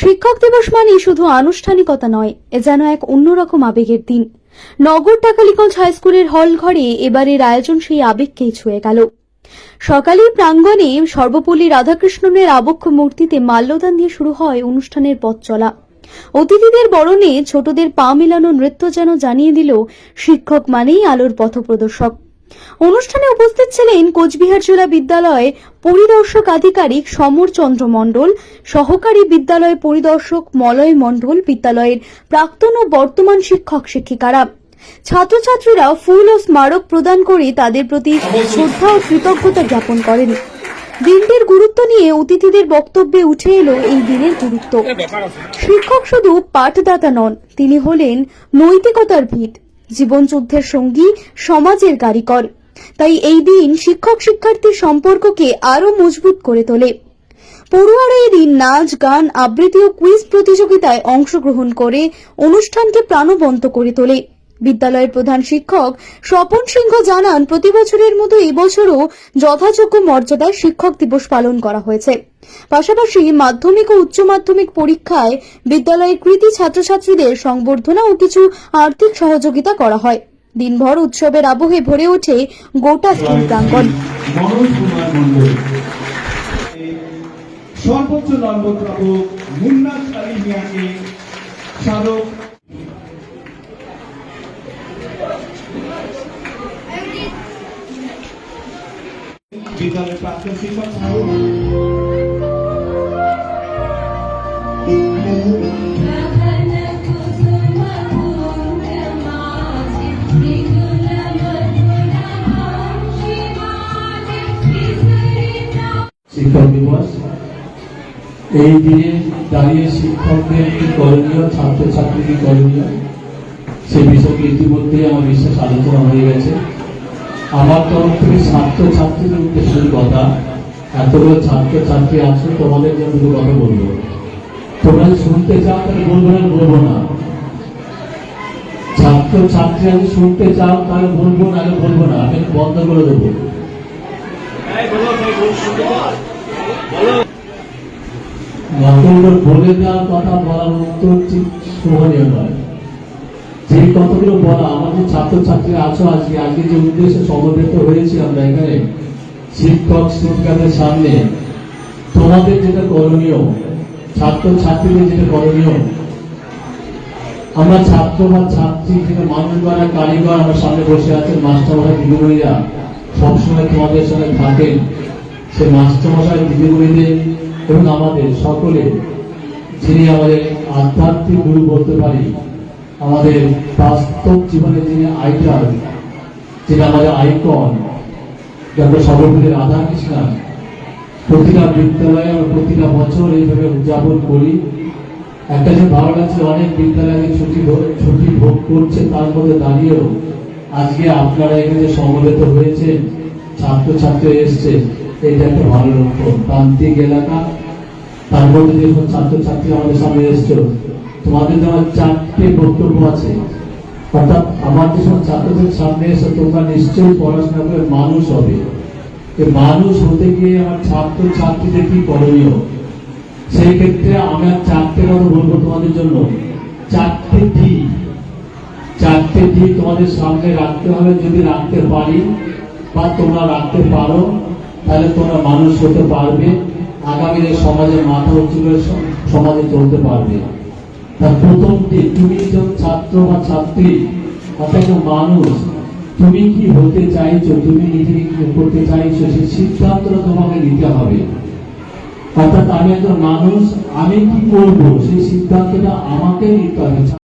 শিক্ষক দিবস মানে শুধু আনুষ্ঠানিকতা নয়, এ যেন এক অন্যরকম আবেগের দিন। নগর টাকালিগঞ্জ হাই স্কুলের হল ঘরে এবারের আয়োজন সেই আবেগকেই ছুঁয়ে গেল। সকালে প্রাঙ্গণে সর্বপল্লী রাধাকৃষ্ণনের আবক্ষ মূর্তিতে মাল্যদান দিয়ে শুরু হয় অনুষ্ঠানের পথ চলা। অতিথিদের বরণে ছোটদের পা মেলানো নৃত্য যেন জানিয়ে দিল, শিক্ষক মানেই আলোর পথপ্রদর্শক। অনুষ্ঠানে উপস্থিত ছিলেন কোচবিহার জেলা বিদ্যালয়ে পরিদর্শক আধিকারিক সমর চন্দ্র মণ্ডল, সহকারী বিদ্যালয় পরিদর্শক মলয় মণ্ডল, বিদ্যালয়ের প্রাক্তন ও বর্তমান শিক্ষক শিক্ষিকারা। ছাত্রছাত্রীরা ফুল ও স্মারক প্রদান করে তাদের প্রতি শ্রদ্ধা ও কৃতজ্ঞতা জ্ঞাপন করেন। দিনটির গুরুত্ব নিয়ে অতিথিদের বক্তব্যে উঠে এলো এই দিনের গুরুত্ব। শিক্ষক শুধু পাঠদাতা নন, তিনি হলেন নৈতিকতার ভিত। জীবনযুদ্ধের সঙ্গী, সমাজের কারিকর তাই এই দিন শিক্ষক শিক্ষার্থীর সম্পর্ককে আরও মজবুত করে তোলে। পড়ুয়ারা এই দিন নাচ, গান, আবৃত্তি ও কুইজ প্রতিযোগিতায় অংশগ্রহণ করে অনুষ্ঠানকে প্রাণবন্ত করে তোলে। বিদ্যালয়ের প্রধান শিক্ষক স্বপন সিংহ জানান প্রতি বছরের মতো এবছরও যথাযোগ্য মর্যাদায় শিক্ষক দিবস পালন করা হয়েছে। পাশাপাশি মাধ্যমিক ও উচ্চ মাধ্যমিক পরীক্ষায় বিদ্যালয়ের কৃতি ছাত্রছাত্রীদের সংবর্ধনা ও কিছু আর্থিক সহযোগিতা করা হয়। দিনভর উৎসবের আবহে ভরে ওঠে গোটা স্কুল মন্ডল সর্বোচ্চ নম্বর প্রাপক মুন্নাজ আলী মিয়াকে স্মারক বিদ্যালয়ের প্রাক্তন শিক্ষক দিবস। এই দিনে দাঁড়িয়ে শিক্ষকদের কি করণীয় ছাত্রছাত্রী কি করণীয়, সে বিষয়টি ইতিমধ্যে আমার বিশ্বাস আলোচনা হয়ে গেছে। আমার তরফ থেকে ছাত্রছাত্রীদের উদ্দেশ্যের কথা এতগুলো ছাত্রছাত্রী আছে, তোমাদের জন্য দুটো কথা বলব। তোমরা শুনতে চাও, তাহলে বলব না বলব না। ছাত্রছাত্রী যদি শুনতে চাও, তাহলে বলব না বলব না, আমি বন্ধ করে দেবো। নতুন বলে দেওয়ার কথা বলার ঠিক শোভনীয় নয়। যে কথাগুলো বলা, আমাদের ছাত্রছাত্রী আছো আজকে আজকে যে উদ্দেশ্যে সমবেত হয়েছি আমরা এখানে শিক্ষক শিক্ষিকাদের সামনে তোমাদের যেটা করণীয় ছাত্র ছাত্রীদের যেটা করণীয়, আমরা ছাত্র বা ছাত্রী যেটা মানুষ দ্বারা কারিগর আমার সামনে বসে আছেন, মাস্টারমশাই, দিদিমণিরা, সবসময় তোমাদের সঙ্গে থাকেন। সে মাস্টারমশাই, দিদিমণিদের এবং আমাদের সকলে যিনি আমাদের আধ্যাত্মিক গুরু বলতে পারি, আমাদের বাস্তব জীবনে যিনি আইডল, যিনি আমাদের আইকন ডক্টর সর্বপল্লী রাধাকৃষ্ণন প্রতিটা বিদ্যালয়ে আমরা প্রতিটা বছর এইভাবে উদযাপন করি। একটা যে ভালো লাগছে অনেক বিদ্যালয়ে ছুটি ছুটি ভোগ করছে, তার মধ্যে দাঁড়িয়েও আজকে আপনারা এখানে সমবেত হয়েছেন, ছাত্রছাত্রী এসছে, এটা একটা ভালো লক্ষণ। প্রান্তিক এলাকা, তার মধ্যে যখন ছাত্রছাত্রী আমাদের সামনে এসছো। তোমাদের যেমন চারটে বক্তব্য আছে। অর্থাৎ আমার যেসব ছাত্রদের সামনে এসে তোমরা নিশ্চয়ই পড়াশোনা করে মানুষ হবে। মানুষ হতে গিয়ে আমার ছাত্র ছাত্রীদের কি করণীয়? সেই ক্ষেত্রে আমরা চারটে কথা বলব তোমাদের জন্য। চারটে ডি চারটে ডি তোমাদের সামনে রাখতে হবে। যদি রাখতে পারি বা তোমরা রাখতে পারো, তাহলে তোমরা মানুষ হতে পারবে। আগামী দিনে সমাজে মাথা উঁচু করে সমাজে চলতে পারবে। তার প্রথম তুমি একজন ছাত্র বা ছাত্রী অর্থাৎ মানুষ, তুমি কি হতে চাইছো, তুমি নিজেকে কি করতে চাইছো সেই সিদ্ধান্তটা তোমাকে নিতে হবে। অর্থাৎ আমি একজন মানুষ, আমি কি করব? সেই সিদ্ধান্তটা আমাকে নিতে হবে।